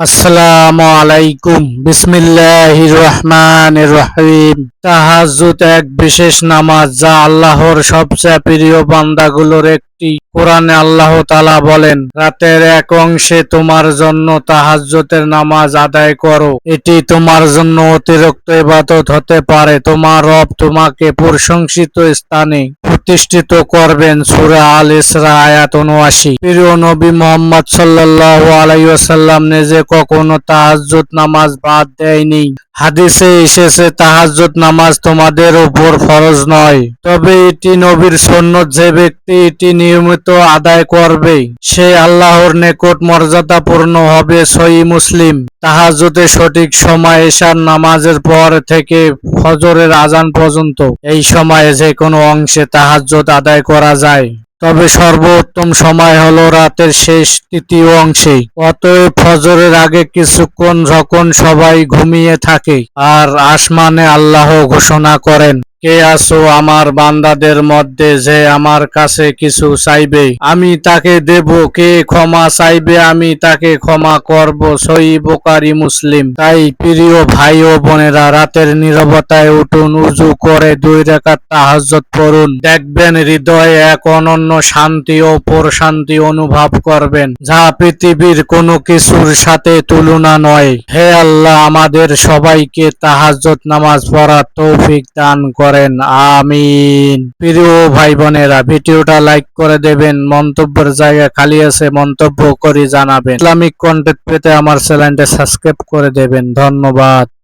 আসসালামু আলাইকুম। বিসমিল্লাহির রহমানির রহিম। তাহাজ্জুদ এক বিশেষ নামাজ যা আল্লাহর সবচেয়ে প্রিয় বান্দাগুলোর একটি। কোরআনে আল্লাহ তাআলা বলেন, রাতের এক অংশে তোমার জন্য তাহাজ্জুদের নামাজ আদায় করো। এটি তোমার জন্য অতিরিক্ত ইবাদত হতে পারে। তোমার রব তোমাকে প্রশংসিত স্থানে প্রতিষ্ঠিত করবেন সূরা আল ইসরা আয়াত 79 প্রিয় নবী মোহাম্মদ সাল্লাল্লাহু আলাইহি ওয়াসাল্লাম নিজে কখনো তাহাজ্জুদ নামাজ বাদ দেয়নি। হাদিসে এসেছে, তাহাজ্জুদ নামাজ তোমাদের উপর ফরজ নয়। তবে এটি নবীর সুন্নত, যে ব্যক্তি এটি নিয়মিত আদায় করবে, সে আল্লাহর নিকট মর্যাদাপূর্ণ হবে, সহি মুসলিম। তাহাজ্জুদের সঠিক সময় এশার নামাজের পর থেকে ফজরের আজান পর্যন্ত। এই সময়ে যে কোনো অংশে তাহাজ্জুদ আদায় করা যায়। তবে সর্বোত্তম সময় হল রাতের শেষ তৃতীয় অংশে। অতএব ফজরের আগে কিছুক্ষণ যখন সবাই ঘুমিয়ে থাকে, আর আসমানে আল্লাহ ঘোষণা করেন কে আসো আমার বান্দাদের মধ্যে যে আমার কাছে কিছু চাইবে? আমি তাকে দেব, কে ক্ষমা চাইবে? আমি তাকে ক্ষমা করব, সই বোকারি মুসলিম। তাই প্রিয় ভাই ও বোনেরা, রাতের নীরবতায় উঠুন, উজু করে দুই রেখাত তাহাজ্জত পড়ুন। দেখবেন হৃদয়ে এক অনন্য শান্তি ও প্রশান্তি অনুভব করবেন। যা পৃথিবীর কোনো কিছুর সাথে তুলনা নয়। হে আল্লাহ, আমাদের সবাইকে তাহাজ্জত নামাজ পড়ার তৌফিক দান করেন। আমিন। প্রিয় ভাই বোনেরা ভিডিওটা লাইক করে দেবেন, মন্তব্যের জায়গা খালি আছে, মন্তব্য করে জানাবেন। ইসলামিক কন্টেন্ট পেতে আমার চ্যানেলটা সাবস্ক্রাইব করে দেবেন। ধন্যবাদ।